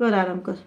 કર આરામ કર.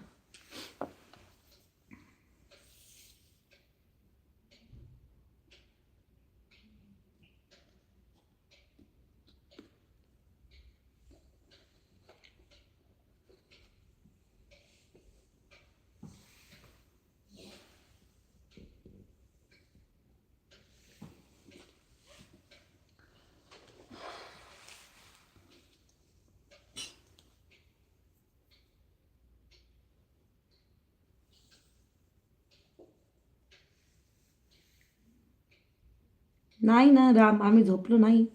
नाही ना राम आम्ही झोपलो नाही.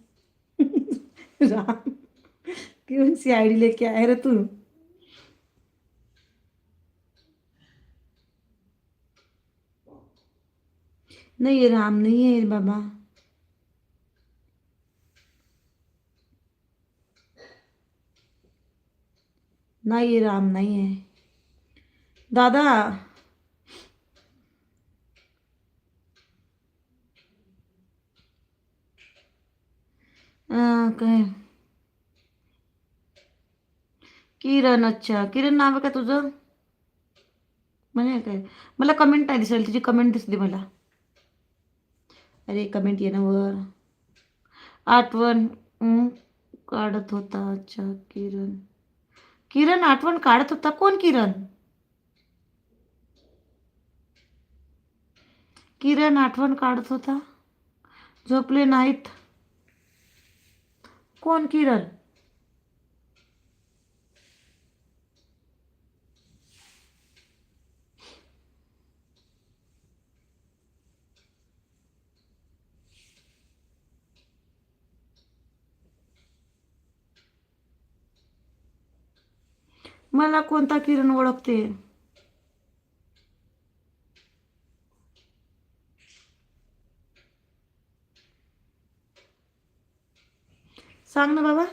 राम क्यों सी आय डी लेके आहे रे तू. नाही ये राम नाही आहे बाबा. नाही ये राम नाही आहे. दादा काय? किरण अच्छा. किरण नाव आहे का तुझं? म्हणजे काय? मला कमेंट नाही दिसेल तुझी कमेंट दिसली मला. अरे कमेंट ये ना वर. आठवण काढत होता. अच्छा किरण. किरण आठवण काढत होता? कोण किरण? किरण आठवण काढत होता? झोपले नाहीत? कोण किरण? मला कोणता किरण ओळखते? सांग ना बाबा.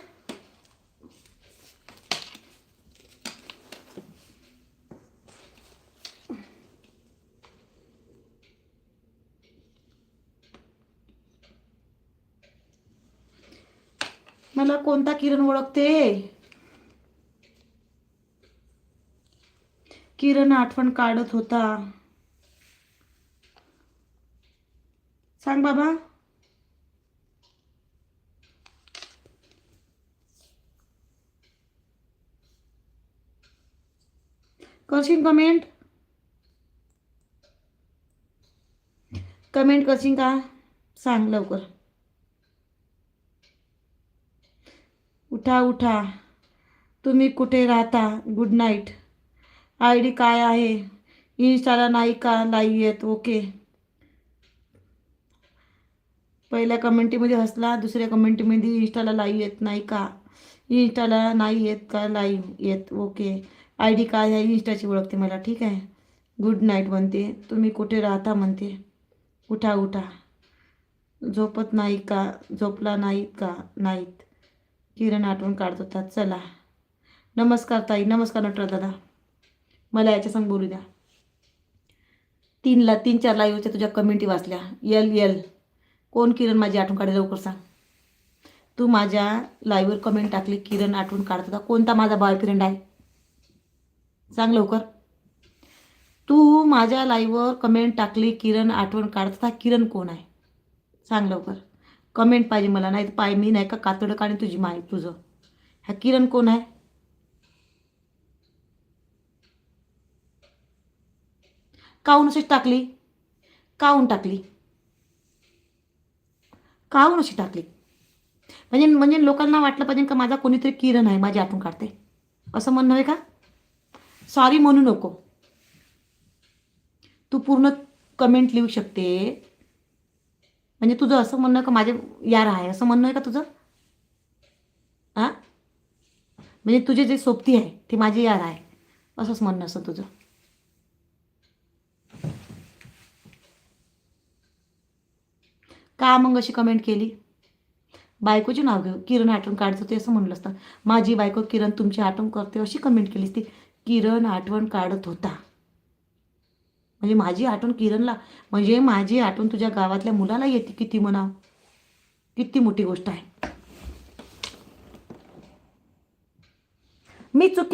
मला कोणता किरण ओळखते? किरण आठवण काढत होता. सांग बाबा. करशील कमेंट कमेंट करशील का? सांग लवकर. उठा उठा. तुम्ही कुठे राहता? गुड नाईट आय डी काय आहे? इन्स्टाला नाही का? लाईव्ह येत. ओके. पहिल्या कमेंटीमध्ये हसला दुसऱ्या कमेंटीमध्ये इन्स्टाला लाईव्ह येत नाही का? इन्स्टाला नाही येत का? लाईव्ह येत. ओके. आय डी काय आहे इंस्टाची ओळखते मला ठीक आहे. गुड नाईट म्हणते तुम्ही कुठे राहता म्हणते. उठा उठा. झोपत नाही का? झोपला नाहीत का? नाहीत. किरण आठवण काढत होता चला. नमस्कार ताई नमस्कार नटराज दादा. मला याच्यासंग बोलू द्या. तीनला तीन चार लाईव्हच्या तुझ्या कमेंटी वाचल्या. यल यल कोण किरण माझी आठवण काढे लवकर सांग. तू माझ्या लाईव्हवर कमेंट टाकली किरण आठवण काढत होता. कोणता माझा बॉयफ्रेंड आहे? सांग लवकर. तू माझ्या लाईव्हवर कमेंट टाकली किरण आठवण काढता किरण कोण आहे? सांग लवकर. कमेंट पाहिजे मला नाही पाय मी नाही का कातडं काढेन तुझी माय तुझं. हा किरण कोण आहे? काहून अशीच टाकली? काहून टाकली? काहून अशी टाकली? म्हणजे म्हणजे लोकांना वाटलं पाहिजे का माझा कोणीतरी किरण आहे माझी आठवण काढते. असं म्हणणं आहे का? सॉरी म्हणू नको. तू पूर्ण कमेंट लिहू शकते. म्हणजे तुझं असं म्हणणं का माझे यार आहे? असं म्हणणं आहे का तुझं? हां म्हणजे तुझे जे सोबती आहे ते माझे यार आहे. असंच म्हणणं असं तुझं. का मग अशी कमेंट केली? बायकोचे नाव घेऊ. किरण आठवण काढत होते असं म्हणलं असतं. माझी बायको किरण तुमची आठवण करते अशी कमेंट केली ती. किरण आठवण काढत होता. म्हणजे माझी आठवण किरणला म्हणजे माझी आठवण तुझ्या गावातल्या मुलाला येते किती म्हणाव? किती मोठी गोष्ट आहे. मी चुकी